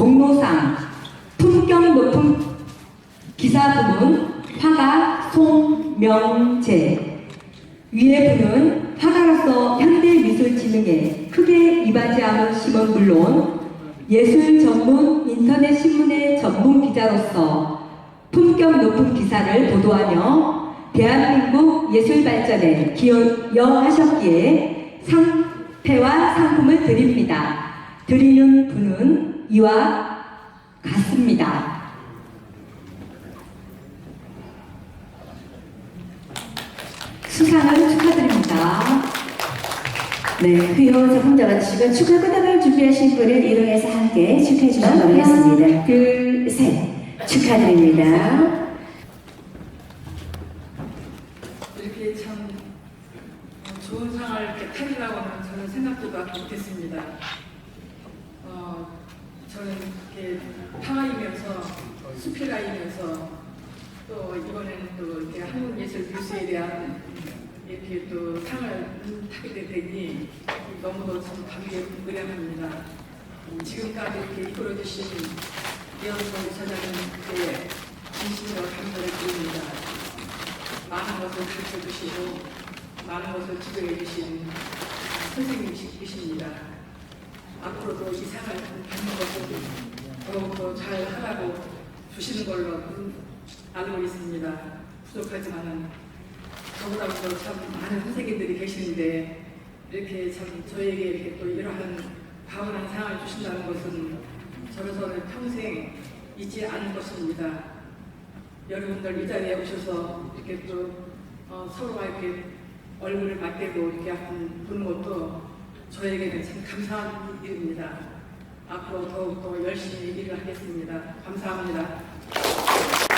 공로상 품격 높은 기사 부문 화가 송명재 위에 분은 화가로서 현대미술진흥에 크게 이바지함은 심은 물론 예술 전문 인터넷 신문의 전문 기자로서 품격 높은 기사를 보도하며 대한민국 예술 발전에 기여하셨기에 상패와 상품을 드립니다. 드리는 분은 이와 같습니다. 수상을 축하드립니다. 네, 휘호 작품자 받으시고 축하 끝담을 준비하신 분은 이동해서 함께 축하해 주시기 하나, 바라겠습니다. 둘, 셋. 축하드립니다. 이렇게 참 좋은 상을 이렇게 타리라고 하면 저는 생각도 못했습니다. 어, 저는 이렇게 파가이면서 수필가이면서 또 이번에는 또 이렇게 한국예술뉴스에 대한 이렇게 또 상을 타게 되니 너무도 참 감격에 의량합니다. 지금까지 이렇게 이끌어주신 이현선 저자님께 진심으로 감사를 드립니다. 많은 것을 가르쳐 주시고 많은 것을 지도해 주신 선생님이십니다. 앞으로도 이 상을 받는 것을 더욱더 잘 하라고 주시는 걸로 알고 있습니다. 부족하지만은 저보다도 참 많은 선생님들이 계시는데 이렇게 참 저에게 이렇게 또 이러한 가운한 상을 주신다는 것은 저로서는 평생 잊지 않을 것입니다. 여러분들 이 자리에 오셔서 이렇게 또 어, 서로가 이렇게 얼굴을 맞대고 이렇게 한 보는 것도 저에게는 참 감사한 일입니다. 앞으로 더욱더 열심히 일을 하겠습니다. 감사합니다.